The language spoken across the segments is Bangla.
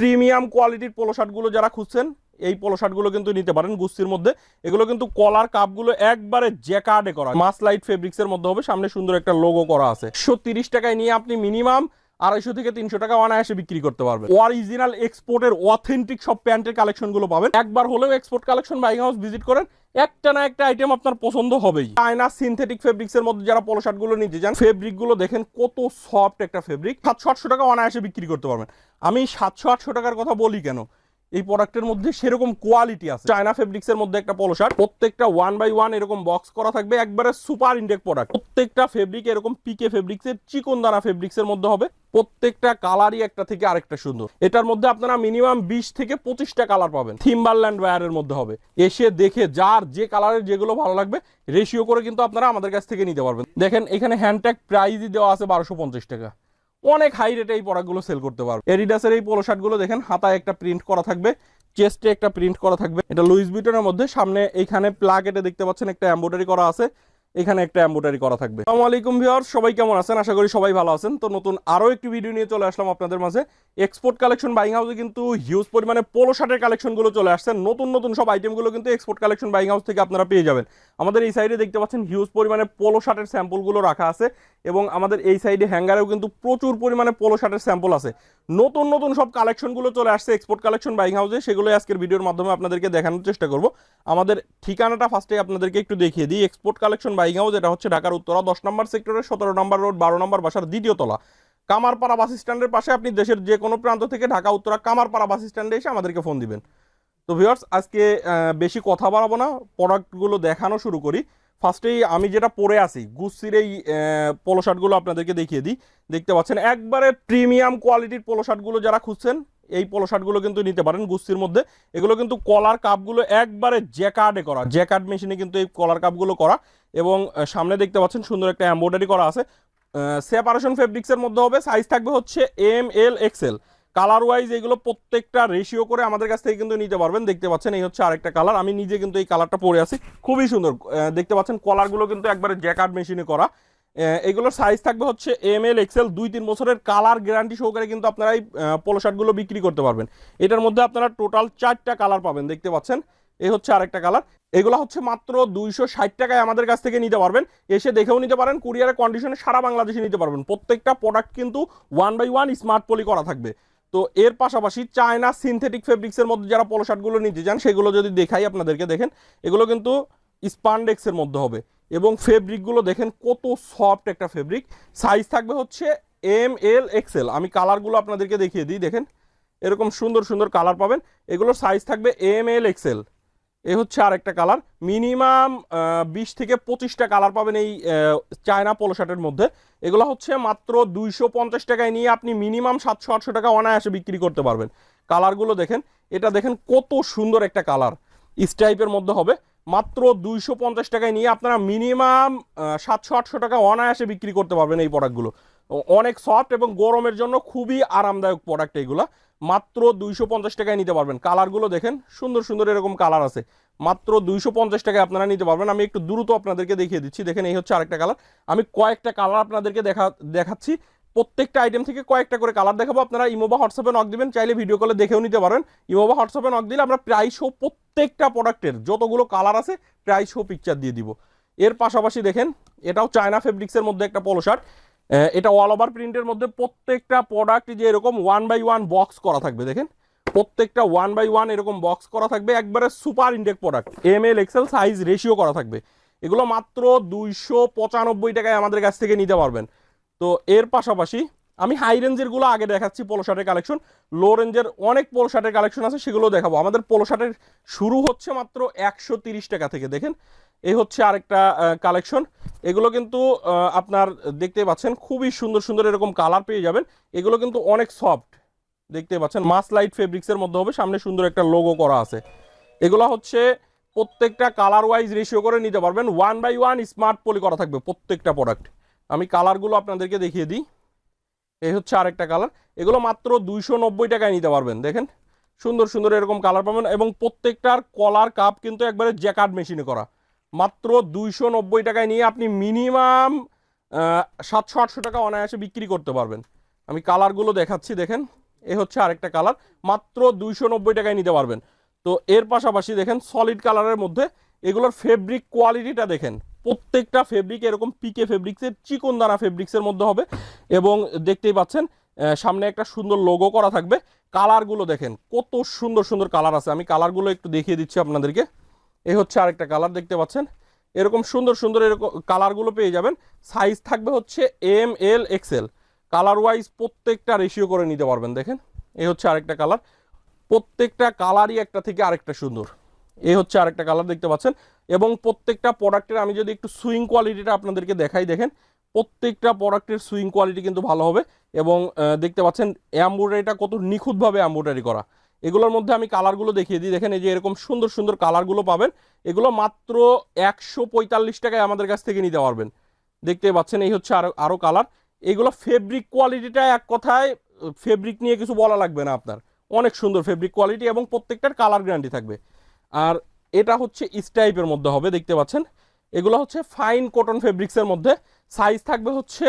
প্রিমিয়াম কোয়ালিটির পোলো শার্টগুলো যারা খুঁজছেন, এই পোলো শার্টগুলো কিন্তু নিতে পারেন গুস্তির মধ্যে। এগুলো কিন্তু কলার কাপগুলো একবারে জ্যাকার্ডে করা মাস লাইট ফেব্রিক্স এর মধ্যে হবে, সামনে সুন্দর একটা লোগো করা আছে। একশো টাকায় নিয়ে আপনি মিনিমাম আড়াইশো থেকে তিনশো টাকা অনায়াসে বিক্রি করতে পারবেন। অরিজিনাল এক্সপোর্টের অথেন্টিক সব প্যান্টের কালেকশনগুলো পাবেন। একবার হলেও export collection buying house visit করেন। একটা না একটা আইটেম আপনার পছন্দ হবেই। চায়না সিনথেটিক ফেব্রিক্সের মধ্যে যারা পলো শার্টগুলো নিতে চান ফেব্রিকগুলো দেখেন কত সফট একটা ফেব্রিক সাতশো আটশো টাকা অনায়াসে বিক্রি করতে পারবেন। আমি সাতশো আটশো টাকার কথা বলি কেন? এই প্রোডাক্টের মধ্যে সেরকম কোয়ালিটি আছে। চায়না ফেব্রিক্স এর মধ্যে একটা পোলো শার্ট প্রত্যেকটা ওয়ান বাই ওয়ান এরকম বক্স করা থাকবে, একবারে সুপার ইন্ডেক প্রোডাক্ট প্রত্যেকটা ফেব্রিক এরকম পিকে ফেব্রিক্স এর চিকন দানা ফেব্রিক্স এর মধ্যে হবে, প্রত্যেকটা কালারই একটা থেকে আরেকটা সুন্দর। এটার মধ্যে আপনারা মিনিমাম বিশ থেকে পঁচিশটা কালার পাবেন থিম্বারল্যান্ড ওয়্যারের মধ্যে হবে। এসে দেখে যার যে কালারের যেগুলো ভালো লাগবে রেশিও করে কিন্তু আপনারা আমাদের কাছ থেকে নিতে পারবেন। দেখেন এখানে হ্যান্ডট্যাগ প্রাইজই দেওয়া আছে বারোশো টাকা। অনেক হাই রেটে এই প্রোডাক্টগুলো সেল করতে পারবে। এডিডাসের এই পোলো শার্টগুলো দেখেন, হাতায় একটা প্রিন্ট করা থাকবে চেস্টে একটা প্রিন্ট করা থাকবে। এটা লুইস বিটনের মধ্যে, সামনে এইখানে প্লাগ এটা দেখতে পাচ্ছেন, একটা এম্বয়ডারি করা আছে। এখানে একটা এম্বোটারি করা থাকবে। আসসালামু আলাইকুম ভিউয়ার সবাই কেমন আছেন? আশা করি সবাই ভালো আছেন। তো নতুন আরও একটি ভিডিও নিয়ে চলে আসলাম আপনাদের মাঝে। এক্সপোর্ট কালেকশন বাইং হাউসে কিন্তু হিউজ পরিমাণে পোলো শার্টের কালেকশনগুলো চলে আসছে। নতুন নতুন সব আইটেমগুলো কিন্তু এক্সপোর্ট কালেকশন বাইং হাউস থেকে আপনারা পেয়ে যাবেন। আমাদের এই সাইডে দেখতে পাচ্ছেন হিউজ পরিমাণে পোলো শার্টের স্যাম্পলগুলো রাখা আছে এবং আমাদের এই সাইডে হ্যাঙ্গারেও কিন্তু প্রচুর পরিমাণে পোলো শার্টের স্যাম্পল আছে। নতুন নতুন সব কালেকশনগুলো চলে আসছে এক্সপোর্ট কালেকশন বাইং হাউসে সেগুলো আজকের ভিডিওর মাধ্যমে আপনাদেরকে দেখানোর চেষ্টা করব। আমাদের ঠিকানাটা ফার্স্টে আপনাদেরকে একটু দেখিয়ে দিই। এক্সপোর্ট কালেকশন বাইং যেটা হচ্ছে ঢাকার উত্তরা, দশ নম্বর সেক্টরের সতেরো নম্বর রোড, বারো নম্বর বাসার দ্বিতীয় তলা। কামারপাড়া বাস স্ট্যান্ডের পাশে আপনি দেশের যে কোনো প্রান্ত থেকে ঢাকা, উত্তরা, কামারপাড়া বাস স্ট্যান্ডে এসে আমাদেরকে ফোন দিবেন। তো ভিউয়ার্স আজকে বেশি কথা বাড়াবো না প্রোডাক্টগুলো দেখানো শুরু করি। ফার্স্টেই আমি যেটা পরে আছি গুস্তির এই পোলো শার্টগুলো আপনাদেরকে দেখিয়ে দিই। দেখতে পাচ্ছেন, একবারে প্রিমিয়াম কোয়ালিটির পোলো শার্টগুলো যারা খুঁজছেন এই পোলো কিন্তু নিতে পারেন গুস্তির মধ্যে। এগুলো কিন্তু কলার কাপগুলো একবারে জ্যাকার্ডে করা। জ্যাকার্ড মেশিনে কিন্তু এই কলার কাপগুলো করা এবং সামনে দেখতে পাচ্ছেন সুন্দর একটা এম্ব্রয়ডারি করা আছে। সেপারেশন ফেব্রিক্সের মধ্যে হবে সাইজ থাকবে হচ্ছে M L XL colour wise এগুলো প্রত্যেকটা রেশিও করে আমাদের কাছ থেকে কিন্তু নিতে পারবেন। দেখতে পাচ্ছেন এই হচ্ছে আরেকটা কালার আমি নিজে কিন্তু এই কালারটা পরে আছি। খুবই সুন্দর দেখতে পাচ্ছেন কলারগুলো কিন্তু একবারে জ্যাকার্ড মেশিনে করা। এগুলোর সাইজ থাকবে হচ্ছে এম এল এক্সেল দুই তিন বছরের কালার গ্যারান্টি সহকারে কিন্তু আপনারা এই পোলো শার্টগুলো বিক্রি করতে পারবেন। এটার মধ্যে আপনারা টোটাল চারটা কালার পাবেন, দেখতে পাচ্ছেন? এই হচ্ছে আরেকটা কালার এগুলো হচ্ছে মাত্র দুইশো ষাট টাকায় আমাদের কাছ থেকে নিতে পারবেন। এসে দেখেও নিতে পারেন কুরিয়ারের কন্ডিশনে সারা বাংলাদেশে নিতে পারবেন। প্রত্যেকটা প্রোডাক্ট কিন্তু one by one smart poly করা থাকবে। তো এর পাশাপাশি চায়না সিনথেটিক ফেব্রিক্সের মধ্যে যারা পোলো শার্টগুলো নিতে চান, সেগুলো যদি দেখাই আপনাদেরকে, দেখেন, এগুলো কিন্তু স্পান্ডেক্সের মধ্যে হবে। এবং ফেব্রিকগুলো দেখেন কত সফট একটা ফেব্রিক সাইজ থাকবে হচ্ছে এম এল এক্সেল আমি কালারগুলো আপনাদেরকে দেখিয়ে দিই, দেখেন। এরকম সুন্দর সুন্দর কালার পাবেন। এগুলোর সাইজ থাকবে এম এল এক্সেল এ হচ্ছে আরেকটা কালার মিনিমাম বিশ থেকে পঁচিশটা কালার পাবেন এই চায়না পোলো শার্টের মধ্যে। এগুলো হচ্ছে মাত্র দুইশো পঞ্চাশ টাকায় নিয়ে আপনি মিনিমাম সাতশো, আটশো টাকা অনায়াসে বিক্রি করতে পারবেন। কালারগুলো দেখেন, এটা দেখেন কত সুন্দর একটা কালার স্টাইপের মধ্যে হবে। মাত্র দুইশো পঞ্চাশ টাকায় নিয়ে আপনারা মিনিমাম সাতশো, আটশো টাকা অনায়াসে বিক্রি করতে পারবেন এই প্রোডাক্টগুলো। অনেক সফট এবং গরমের জন্য খুবই আরামদায়ক প্রোডাক্ট এইগুলো মাত্র দুইশো পঞ্চাশ টাকায় নিতে পারবেন। কালারগুলো দেখেন, সুন্দর সুন্দর এরকম কালার আছে। মাত্র দুইশো পঞ্চাশ টাকায় আপনারা নিতে পারবেন। আমি একটু দ্রুত আপনাদেরকে দেখিয়ে দিচ্ছি। দেখেন, এই হচ্ছে আরেকটা কালার। আমি কয়েকটা কালার আপনাদেরকে দেখা, দেখাচ্ছি। প্রত্যেকটা আইটেম থেকে কয়েকটা করে কালার দেখাবো। আপনারা ইমো বা হোয়াটসঅ্যাপে নক দিবেন, চাইলে ভিডিও কলে দেখেও নিতে পারেন। ইমো বা হোয়াটসঅ্যাপে নক দিলে আমরা প্রায় শো প্রত্যেকটা প্রোডাক্টের যতগুলো কালার আছে প্রাইস শো পিকচার দিয়ে দিব। এর পাশাপাশি দেখেন, এটাও চায়না ফেব্রিক্সের মধ্যে একটা পোলো শার্ট এটা অল ওভার প্রিন্টের মধ্যে প্রত্যেকটা প্রোডাক্ট যে এরকম ওয়ান বাই ওয়ান বক্স করা থাকবে, দেখেন। প্রত্যেকটা ওয়ান বাই ওয়ান এরকম বক্স করা থাকবে, একবারে super ইন্ডেক product M L XL size ratio করা থাকবে। এগুলো মাত্র দুইশো পঁচানব্বই টাকায় আমাদের কাছ থেকে নিতে পারবেন। তো এর পাশাপাশি আমি হাই রেঞ্জেরগুলো আগে দেখাচ্ছি পোলো শার্টের কালেকশন লো রেঞ্জের অনেক পোলো শার্টের কালেকশন আছে সেগুলো দেখাবো। আমাদের পোলো শার্টের শুরু হচ্ছে মাত্র একশো টাকা থেকে, দেখেন? এই হচ্ছে আরেকটা কালেকশন এগুলো কিন্তু আপনার দেখতে পাচ্ছেন, খুবই সুন্দর সুন্দর এরকম কালার পেয়ে যাবেন। এগুলো কিন্তু অনেক সফট দেখতে পাচ্ছেন? মাস লাইট ফেব্রিক্সের মধ্যে হবে, সামনে সুন্দর একটা লোগো করা আছে। এগুলো হচ্ছে প্রত্যেকটা কালার ওয়াইজ রেশিও করে নিতে পারবেন। One by one smart poly করা থাকবে প্রত্যেকটা প্রোডাক্ট আমি কালারগুলো আপনাদেরকে দেখিয়ে দিই। এই হচ্ছে আরেকটা কালার এগুলো মাত্র দুইশো নব্বই টাকায় নিতে পারবেন, দেখেন। সুন্দর সুন্দর এরকম কালার পাবেন এবং প্রত্যেকটার কলার কাপ কিন্তু একবারে জ্যাকার্ড মেশিনে করা। মাত্র দুইশো নব্বই টাকায় নিয়ে আপনি মিনিমাম সাতশো, আটশো টাকা অনায়াসে বিক্রি করতে পারবেন। আমি কালারগুলো দেখাচ্ছি, দেখেন। এ হচ্ছে আরেকটা কালার মাত্র দুইশো নব্বই টাকায় নিতে পারবেন। তো এর পাশাপাশি দেখেন সলিড কালারের মধ্যে এগুলোর ফেব্রিক কোয়ালিটিটা দেখেন। প্রত্যেকটা ফেব্রিক এরকম পিকে ফেব্রিক্সের চিকন দানা ফেব্রিক্সের মধ্যে হবে। এবং দেখতেই পাচ্ছেন সামনে একটা সুন্দর লোগো করা থাকবে। কালারগুলো দেখেন, কত সুন্দর সুন্দর কালার আছে। আমি কালারগুলো একটু দেখিয়ে দিচ্ছি আপনাদেরকে। এই হচ্ছে আরেকটা কালার দেখতে পাচ্ছেন? এরকম সুন্দর সুন্দর এরকম কালারগুলো পেয়ে যাবেন। সাইজ থাকবে হচ্ছে M L XL colour wise প্রত্যেকটা রেশিও করে নিতে পারবেন, দেখেন? এই হচ্ছে আরেকটা কালার প্রত্যেকটা কালারই একটা থেকে আরেকটা সুন্দর। এই হচ্ছে আরেকটা কালার দেখতে পাচ্ছেন। এবং প্রত্যেকটা প্রোডাক্টের আমি যদি একটু সুইং কোয়ালিটিটা আপনাদেরকে দেখাই, দেখেন, প্রত্যেকটা প্রোডাক্টের সুইং কোয়ালিটি কিন্তু ভালো হবে। এবং দেখতে পাচ্ছেন এম্ব্রয়ডারিটা কত নিখুঁতভাবে এম্ব্রয়ডারি করা। এগুলোর মধ্যে আমি কালারগুলো দেখিয়ে দিই। দেখেন, এই যে এরকম সুন্দর সুন্দর কালারগুলো পাবেন। এগুলো মাত্র একশো পঁয়তাল্লিশ টাকায় আমাদের কাছ থেকে নিতে পারবেন। দেখতে পাচ্ছেন, এই হচ্ছে আরও আরও কালার এগুলো ফেব্রিক কোয়ালিটিটা এক কথায় ফেব্রিক নিয়ে কিছু বলা লাগবে না আপনার। অনেক সুন্দর ফেব্রিক কোয়ালিটি এবং প্রত্যেকটার কালার গ্যারান্টি থাকবে। আর এটা হচ্ছে স্টাইপের মধ্যে হবে, দেখতে পাচ্ছেন। এগুলো হচ্ছে ফাইন কটন ফেব্রিক্সের মধ্যে। সাইজ থাকবে হচ্ছে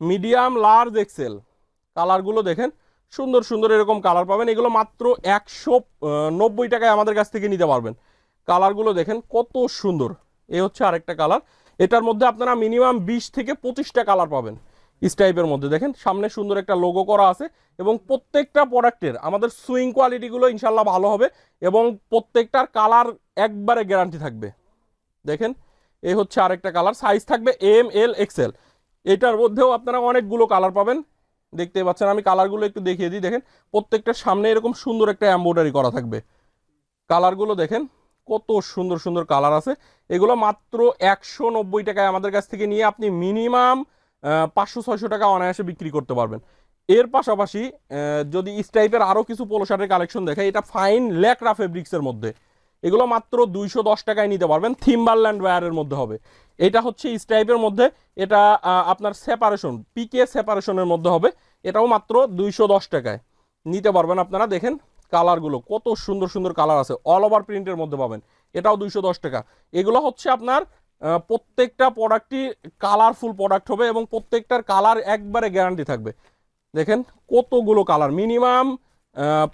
মিডিয়াম, লার্জ এক্সেল। কালারগুলো দেখেন, সুন্দর সুন্দর এরকম কালার পাবেন। এগুলো মাত্র একশো নব্বই টাকায় আমাদের কাছ থেকে নিতে পারবেন। কালারগুলো দেখেন কত সুন্দর। এ হচ্ছে আরেকটা কালার। এটার মধ্যে আপনারা মিনিমাম বিশ থেকে পঁচিশটা কালার পাবেন। স্টাইপের মধ্যে। দেখেন, সামনে সুন্দর একটা লোগো করা আছে এবং প্রত্যেকটা প্রোডাক্টের আমাদের সুইং কোয়ালিটিগুলো ইনশাল্লাহ ভালো হবে এবং প্রত্যেকটার কালার একবারে গ্যারান্টি থাকবে। দেখেন এই হচ্ছে আরেকটা কালার সাইজ থাকবে এম এল এক্সেল এটার মধ্যেও আপনারা অনেকগুলো কালার পাবেন। দেখতে পাচ্ছেন, আমি কালারগুলো একটু দেখিয়ে দিই। দেখেন, প্রত্যেকটার সামনে এরকম সুন্দর একটা এম্ব্রয়ডারি করা থাকবে। কালারগুলো দেখেন, কত সুন্দর সুন্দর কালার আছে। এগুলো মাত্র একশো নব্বই টাকায় আমাদের কাছ থেকে নিয়ে আপনি মিনিমাম পাঁচশো, ছয়শো টাকা অনায়াসে বিক্রি করতে পারবেন। এর পাশাপাশি যদি ইস টাইপের আরও কিছু পোলো শার্টের কালেকশন দেখায় এটা ফাইন ল্যাকরা ফেব্রিক্সের মধ্যে। এগুলো মাত্র দুইশো দশ টাকায় নিতে পারবেন থিম্বারল্যান্ড ওয়্যারের মধ্যে হবে। এটা হচ্ছে ইস টাইপের মধ্যে, এটা আপনার সেপারেশন পিকে সেপারেশনের মধ্যে হবে, এটাও মাত্র দুইশো দশ টাকায়। নিতে পারবেন আপনারা, দেখেন কালারগুলো কত সুন্দর সুন্দর কালার আছে অল ওভার প্রিন্টের মধ্যে পাবেন, এটাও দুইশো দশ টাকা। এগুলো হচ্ছে আপনার প্রত্যেকটা প্রোডাক্টই কালারফুল প্রোডাক্ট হবে এবং প্রত্যেকটার কালার একবারে গ্যারান্টি থাকবে। দেখেন কতগুলো কালার মিনিমাম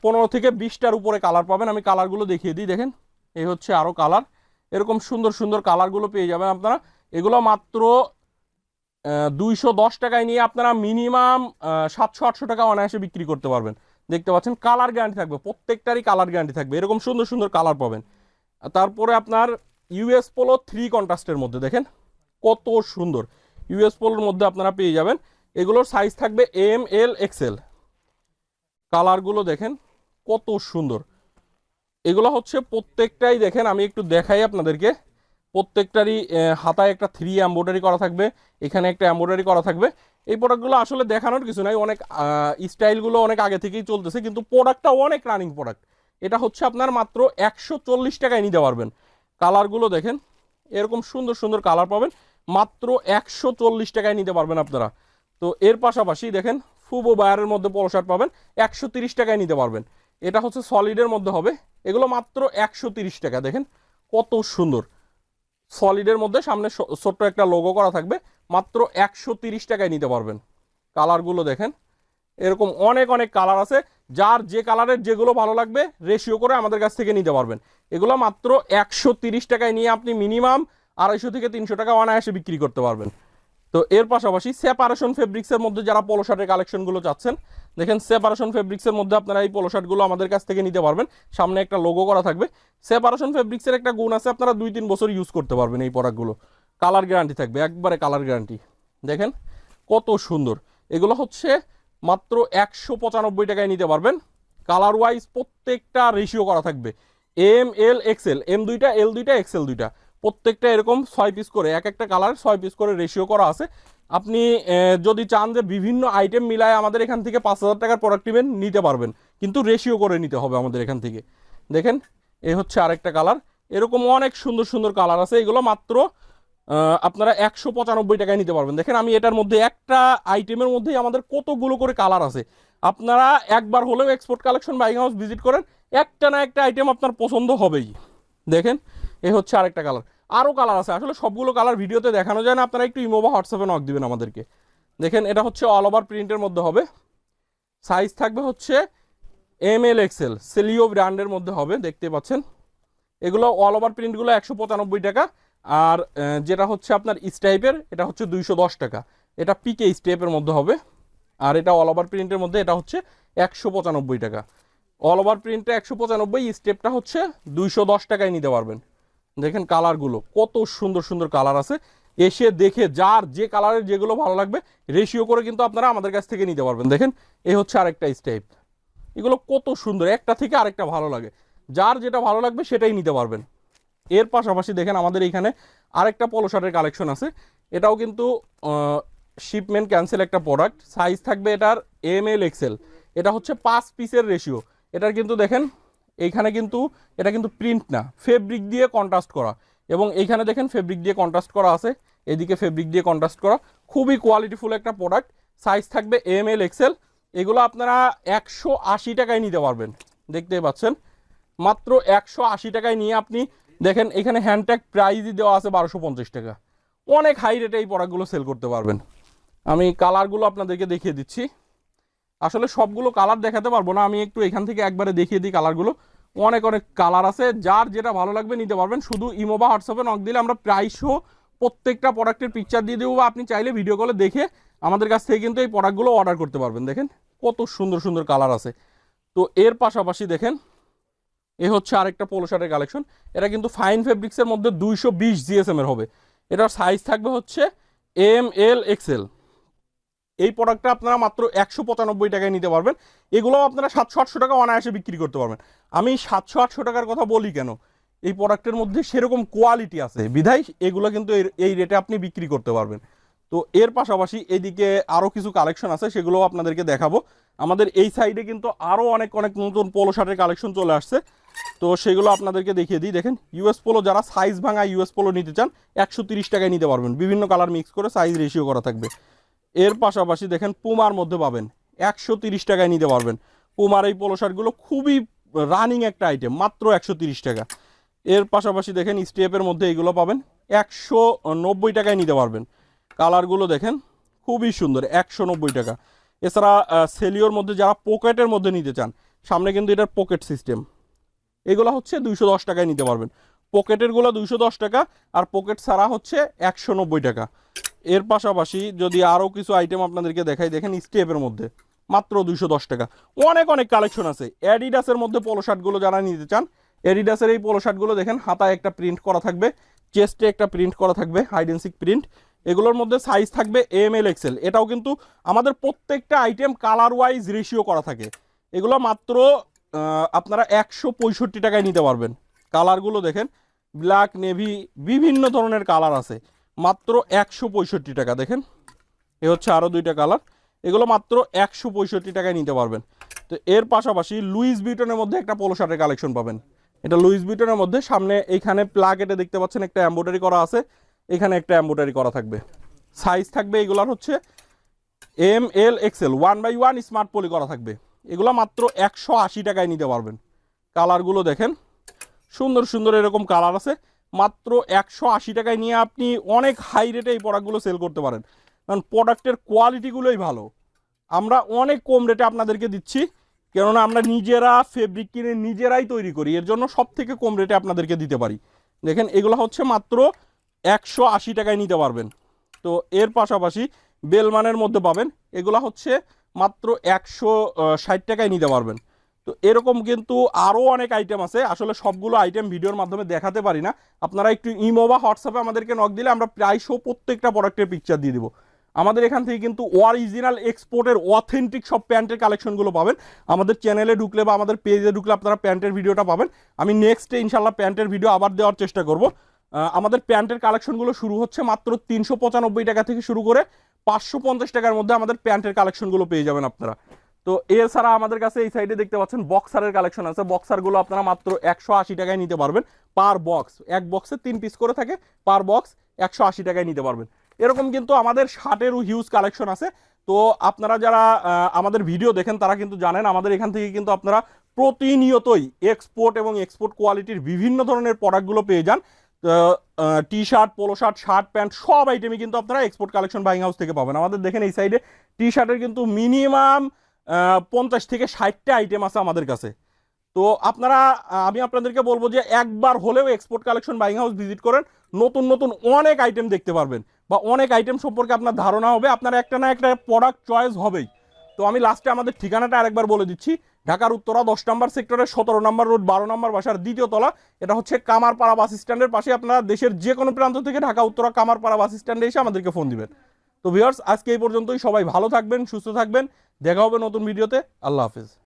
পনেরো থেকে বিশটার উপরে কালার পাবেন। আমি কালারগুলো দেখিয়ে দিই, দেখেন। এই হচ্ছে আরও কালার এরকম সুন্দর সুন্দর কালারগুলো পেয়ে যাবেন আপনারা। এগুলো মাত্র দুইশো দশ টাকায় নিয়ে আপনারা মিনিমাম সাতশো, আটশো টাকা অনায়াসে বিক্রি করতে পারবেন। দেখতে পাচ্ছেন কালার গ্যারান্টি থাকবে। প্রত্যেকটারই কালার গ্যারান্টি থাকবে। এরকম সুন্দর সুন্দর কালার পাবেন। তারপরে আপনার ইউএস পোলো থ্রি কন্ট্রাস্টের মধ্যে, দেখেন? কত সুন্দর। ইউএস পোলোর মধ্যে আপনারা পেয়ে যাবেন। এগুলোর সাইজ থাকবে এম এল এক্সেল কালারগুলো দেখেন, কত সুন্দর। এগুলো হচ্ছে প্রত্যেকটাই দেখেন, আমি একটু দেখাই আপনাদেরকে। প্রত্যেকটারই হাতায় একটা থ্রি এম্ব্রয়ডারি করা থাকবে, এখানে একটা এম্ব্রয়ডারি করা থাকবে। এই প্রোডাক্টগুলো আসলে দেখানোর কিছু নাই, অনেক স্টাইলগুলো অনেক আগে থেকেই চলতেছে, কিন্তু প্রোডাক্টটা অনেক রানিং প্রোডাক্ট এটা হচ্ছে আপনার মাত্র একশো চল্লিশ টাকায় নিতে পারবেন। কালারগুলো দেখেন, এরকম সুন্দর সুন্দর কালার পাবেন। মাত্র একশো চল্লিশ টাকায় নিতে পারবেন আপনারা। তো এর পাশাপাশি দেখেন, ফুবো বায়ারের মধ্যে পলো শার্ট পাবেন, একশো তিরিশ টাকায় নিতে পারবেন। এটা হচ্ছে সলিডের মধ্যে হবে। এগুলো মাত্র একশো তিরিশ টাকা, দেখেন কত সুন্দর। সলিডের মধ্যে সামনে ছোট্ট একটা লোগো করা থাকবে, মাত্র একশো তিরিশ টাকায় নিতে পারবেন। কালারগুলো দেখেন, এরকম অনেক অনেক কালার আছে। যার যে কালারের যেগুলো ভালো লাগবে রেশিও করে আমাদের কাছ থেকে নিতে পারবেন। এগুলো মাত্র একশো টাকায় নিয়ে আপনি মিনিমাম আড়াইশো থেকে তিনশো টাকা অনায়াসে বিক্রি করতে পারবেন। তো এর পাশাপাশি সেপারেশন ফেব্রিক্সের মধ্যে যারা পোলো শার্টের কালেকশনগুলো চাচ্ছেন, দেখেন সেপারেশন ফেব্রিক্সের মধ্যে আপনারা এই পোলো শার্টগুলো আমাদের কাছ থেকে নিতে পারবেন। সামনে একটা লোগো করা থাকবে। সেপারেশন ফেব্রিক্সের একটা গুণ আছে, আপনারা দুই তিন বছর ইউজ করতে পারবেন এই প্রোডাক্টগুলো কালার গ্যারান্টি থাকবে, একবারে কালার গ্যারান্টি দেখেন কত সুন্দর। এগুলো হচ্ছে মাত্র একশো পঁচানব্বই টাকায় নিতে পারবেন। কালার ওয়াইজ প্রত্যেকটা রেশিও করা থাকবে। এম এল এক্সেল এম দুইটা এল দুইটা এক্সেল দুইটা। প্রত্যেকটা এরকম ছয় পিস করে, এক একটা কালার ছয় পিস করে রেশিও করা আছে। আপনি যদি চান যে বিভিন্ন আইটেম মিলায় আমাদের এখান থেকে পাঁচ হাজার টাকার প্রোডাক্ট নেবেন, নিতে পারবেন। কিন্তু রেশিও করে নিতে হবে আমাদের এখান থেকে। দেখেন, এ হচ্ছে আরেকটা কালার এরকম অনেক সুন্দর সুন্দর কালার আছে। এগুলো মাত্র আপনারা একশো পঁচানব্বই টাকায় নিতে পারবেন। দেখেন, আমি এটার মধ্যে একটা আইটেমের মধ্যেই আমাদের কতগুলো করে কালার আছে। আপনারা একবার হলেও export collection buying house visit করেন, একটা না একটা আইটেম আপনার পছন্দ হবেই। দেখেন এই হচ্ছে আরেকটা কালার আরও কালার আছে। আসলে সবগুলো কালার ভিডিওতে দেখানো যায় না, আপনারা একটু ইমো বা হোয়াটসঅ্যাপে নক দিবেন আমাদেরকে। দেখেন, এটা হচ্ছে অল ওভার প্রিন্টের মধ্যে হবে। সাইজ থাকবে হচ্ছে এম এল এক্সেল সেলিও ব্র্যান্ডের মধ্যে হবে, দেখতে পাচ্ছেন। এগুলো অল ওভার প্রিন্টগুলো একশো পঁচানব্বই টাকা। আর যেটা হচ্ছে আপনার স্টাইপের এটা হচ্ছে দুইশো দশ টাকা। এটা পিকে স্টেপের মধ্যে হবে। আর এটা অল ওভার প্রিন্টের মধ্যে এটা হচ্ছে একশো পঁচানব্বই টাকা। অল ওভার প্রিন্টটা একশো পঁচানব্বই স্টেপটা হচ্ছে দুইশো দশ টাকায় নিতে পারবেন। দেখেন কালারগুলো, কত সুন্দর সুন্দর কালার আছে। এসে দেখে যার যে কালারের যেগুলো ভালো লাগবে রেশিও করে কিন্তু আপনারা আমাদের কাছ থেকে নিতে পারবেন। দেখেন এই হচ্ছে আরেকটা স্টেপ এগুলো কত সুন্দর, একটা থেকে আরেকটা ভালো লাগে। যার যেটা ভালো লাগবে সেটাই নিতে পারবেন। এর পাশাপাশি দেখেন আমাদের এইখানে আরেকটা পলো শার্টের কালেকশন আছে। এটাও কিন্তু শিপমেন্ট ক্যান্সেল একটা প্রোডাক্ট সাইজ থাকবে এটার এম এল এক্সেল এটা হচ্ছে পাঁচ পিসের রেশিও এটার কিন্তু দেখেন, এইখানে কিন্তু, এটা কিন্তু প্রিন্ট না। ফেব্রিক দিয়ে কন্ট্রাস্ট করা। এবং এইখানে দেখেন ফেব্রিক দিয়ে কন্ট্রাস্ট করা আছে। এদিকে ফেব্রিক দিয়ে কন্ট্রাস্ট করা। খুবই কোয়ালিটিফুল একটা প্রোডাক্ট সাইজ থাকবে এম এল এক্সেল এগুলো আপনারা একশো আশি টাকায় নিতে পারবেন। দেখতেই পাচ্ছেন। মাত্র একশো আশি টাকায় নিয়ে আপনি দেখেন, এখানে হ্যান্ডট্যাগ প্রাইজই দেওয়া আছে বারোশো পঞ্চাশ টাকা। অনেক হাই রেটে এই প্রোডাক্টগুলো সেল করতে পারবেন। আমি কালারগুলো আপনাদেরকে দেখিয়ে দিচ্ছি। আসলে সবগুলো কালার দেখাতে পারব না, আমি একটু এখান থেকে একবারে দেখিয়ে দিই কালারগুলো অনেক অনেক কালার আছে, যার যেটা ভালো লাগবে নিতে পারবেন। শুধু ইমো বা হোয়াটসঅ্যাপে নক দিলে আমরা প্রাইসও প্রত্যেকটা প্রোডাক্টের পিকচার দিয়ে দেবো বা আপনি চাইলে ভিডিও কলে দেখে আমাদের কাছ থেকে কিন্তু এই প্রোডাক্টগুলো অর্ডার করতে পারবেন। দেখেন, কত সুন্দর সুন্দর কালার আছে। তো এর পাশাপাশি দেখেন এ হচ্ছে আরেকটা পোলো শার্টের কালেকশন এটা কিন্তু ফাইন ফেব্রিক্সের মধ্যে দুইশো বিশ জিএসএম এর হবে। এটার সাইজ থাকবে হচ্ছে এম এল এক্সেল এই প্রোডাক্টটা আপনারা মাত্র একশো পঁচানব্বই টাকায় নিতে পারবেন। এগুলো আপনারা সাতশো আটশো টাকা অনায়াসে বিক্রি করতে পারবেন। আমি সাতশো আটশো টাকার কথা বলি কেন? এই প্রোডাক্টের মধ্যে সেরকম কোয়ালিটি আছে। বিধায় এগুলো কিন্তু এই রেটে আপনি বিক্রি করতে পারবেন। তো এর পাশাপাশি এদিকে আরও কিছু কালেকশন আছে সেগুলো আপনাদেরকে দেখাবো। আমাদের এই সাইডে কিন্তু আরও অনেক অনেক নতুন পোলো শার্টের কালেকশন চলে আসছে। তো সেগুলো আপনাদেরকে দেখিয়ে দিই। দেখেন ইউএস পোলো যারা সাইজ ভাঙা ইউএস পোলো নিতে চান, একশো টাকায় নিতে পারবেন। বিভিন্ন কালার মিক্স করে সাইজ রেশিও করা থাকবে। এর পাশাপাশি দেখেন পুমার মধ্যে পাবেন, একশো টাকায় নিতে পারবেন। পুমার এই পোলো শার্টগুলো খুবই রানিং একটা আইটেম মাত্র একশো টাকা। এর পাশাপাশি দেখেন স্টেপের মধ্যে এইগুলো পাবেন, একশো নব্বই টাকায় নিতে পারবেন। কালারগুলো দেখেন, খুবই সুন্দর, একশো নব্বই টাকা। এছাড়া সেলিওর মধ্যে যারা পকেটের মধ্যে নিতে চান, সামনে কিন্তু এটার পকেট সিস্টেম। এগুলো হচ্ছে দুইশো দশ টাকায় নিতে পারবেন। পকেটেরগুলো দুইশো দশ টাকা, আর পকেট ছাড়া হচ্ছে একশো নব্বই টাকা। এর পাশাপাশি যদি আরও কিছু আইটেম আপনাদেরকে দেখাই, দেখেন স্টেপের মধ্যে, মাত্র দুইশো দশ টাকা। অনেক অনেক কালেকশন আছে। অ্যাডিডাসের মধ্যে পোলো শার্টগুলো যারা নিতে চান অ্যাডিডাসের এই পোলো শার্টগুলো দেখেন, হাতায় একটা প্রিন্ট করা থাকবে চেস্টে একটা প্রিন্ট করা থাকবে হাইডেন্সিক প্রিন্ট এগুলোর মধ্যে সাইজ থাকবে এম এল এক্সেল এটাও কিন্তু আমাদের প্রত্যেকটা আইটেম কালার ওয়াইজ রেশিও করা থাকে। এগুলো মাত্র আপনারা একশো পঁয়ষট্টি টাকায় নিতে পারবেন। কালারগুলো দেখেন ব্ল্যাক নেভি বিভিন্ন ধরনের কালার আছে। মাত্র একশো পঁয়ষট্টি টাকা, দেখেন। এ হচ্ছে আরও দুইটা কালার এগুলো মাত্র একশো পঁয়ষট্টি টাকায় নিতে পারবেন। তো এর পাশাপাশি লুইস বিটনের মধ্যে একটা পোলো শার্টের কালেকশন পাবেন। এটা লুইস বিটনের মধ্যে সামনে এইখানে প্লাগেটে দেখতে পাচ্ছেন একটা এম্বোটারি করা আছে। এখানে একটা এম্বোটারি করা থাকবে। সাইজ থাকবে এগুলার হচ্ছে M L XL one by one smart poly করা থাকবে। এগুলো মাত্র একশো আশি টাকায় নিতে পারবেন। কালারগুলো দেখেন, সুন্দর সুন্দর এরকম কালার আছে। মাত্র একশো আশি টাকায় নিয়ে আপনি অনেক হাই রেটে এই প্রোডাক্টগুলো সেল করতে পারেন। কারণ প্রোডাক্টের কোয়ালিটিগুলোই ভালো। আমরা অনেক কম রেটে আপনাদেরকে দিচ্ছি, কেননা আমরা নিজেরা ফেব্রিক কিনে নিজেরাই তৈরি করি। এর জন্য সব থেকে কম রেটে আপনাদেরকে দিতে পারি। দেখেন, এগুলো হচ্ছে মাত্র একশো আশি টাকায় নিতে পারবেন। তো এর পাশাপাশি বেলমানের মধ্যে পাবেন। এগুলা হচ্ছে মাত্র একশো ষাট টাকায় নিতে পারবেন। তো এরকম কিন্তু আরও অনেক আইটেম আছে। আসলে সবগুলো আইটেম ভিডিওর মাধ্যমে দেখাতে পারি না। আপনারা একটু ইমো বা হোয়াটসঅ্যাপে আমাদেরকে নক দিলে আমরা প্রায়শো প্রত্যেকটা প্রোডাক্টের পিকচার দিয়ে দিব। আমাদের এখান থেকে কিন্তু অরিজিনাল এক্সপোর্টের অথেন্টিক সব প্যান্টের কালেকশনগুলো পাবেন। আমাদের চ্যানেলে ঢুকলে বা আমাদের পেজে ঢুকলে আপনারা প্যান্টের ভিডিওটা পাবেন। আমি নেক্সটে ইনশাল্লাহ প্যান্টের ভিডিও আবার দেওয়ার চেষ্টা করব। আমাদের প্যান্টের কালেকশনগুলো শুরু হচ্ছে মাত্র তিনশো পঁচানব্বই টাকা থেকে শুরু করে পাঁচশো পঞ্চাশ টাকার মধ্যে আমাদের প্যান্টের কালেকশনগুলো পেয়ে যাবেন আপনারা। তো এছাড়া আমাদের কাছে এই সাইডে দেখতে পাচ্ছেন বক্সারের কালেকশন আছে। বক্সারগুলো আপনারা মাত্র একশো আশি টাকায় নিতে পারবেন পার বক্স। এক বক্সে তিন পিস করে থাকে, পার বক্স একশো আশি টাকায় নিতে পারবেন। এরকম কিন্তু আমাদের শার্টেরও হিউজ কালেকশন আছে। তো আপনারা যারা আমাদের ভিডিও দেখেন, তারা কিন্তু জানেন আমাদের এখান থেকে কিন্তু আপনারা প্রতিনিয়তই এক্সপোর্ট এবং এক্সপোর্ট কোয়ালিটির বিভিন্ন ধরনের প্রোডাক্টগুলো পেয়ে যান। T shirt polo shirt shirt pant সব আইটেমই কিন্তু আপনারা এক্সপোর্ট কালেকশন বাইং হাউস থেকে পাবেন। আমাদের দেখেন এই সাইডে টি শার্টের কিন্তু মিনিমাম পঞ্চাশ থেকে ষাটটা আইটেম আছে আমাদের কাছে। তো আপনারা আমি আপনাদেরকে বলব যে একবার হলেও export collection buying house visit করেন, নতুন নতুন অনেক আইটেম দেখতে পারবেন। বা অনেক আইটেম সম্পর্কে আপনার ধারণা হবে, আপনার একটা না একটা প্রোডাক্ট চয়েস হবেই। তো আমি লাস্টে আমাদের ঠিকানাটা আরেকবার বলে দিচ্ছি। ঢাকার উত্তরা দশ নম্বর সেক্টরের সতেরো নম্বর রোড, বারো নম্বর বাসার দ্বিতীয় তলা। এটা হচ্ছে কামারপাড়া বাস স্ট্যান্ডের পাশে আপনারা দেশের যে কোনো প্রান্ত থেকে ঢাকা উত্তরা কামারপাড়া বাস স্ট্যান্ডে এসে আমাদেরকে ফোন দিবেন। তো ভিওর্স আজকে এই পর্যন্তই। সবাই ভালো থাকবেন, সুস্থ থাকবেন। দেখা হবে নতুন ভিডিওতে আল্লাহ হাফেজ।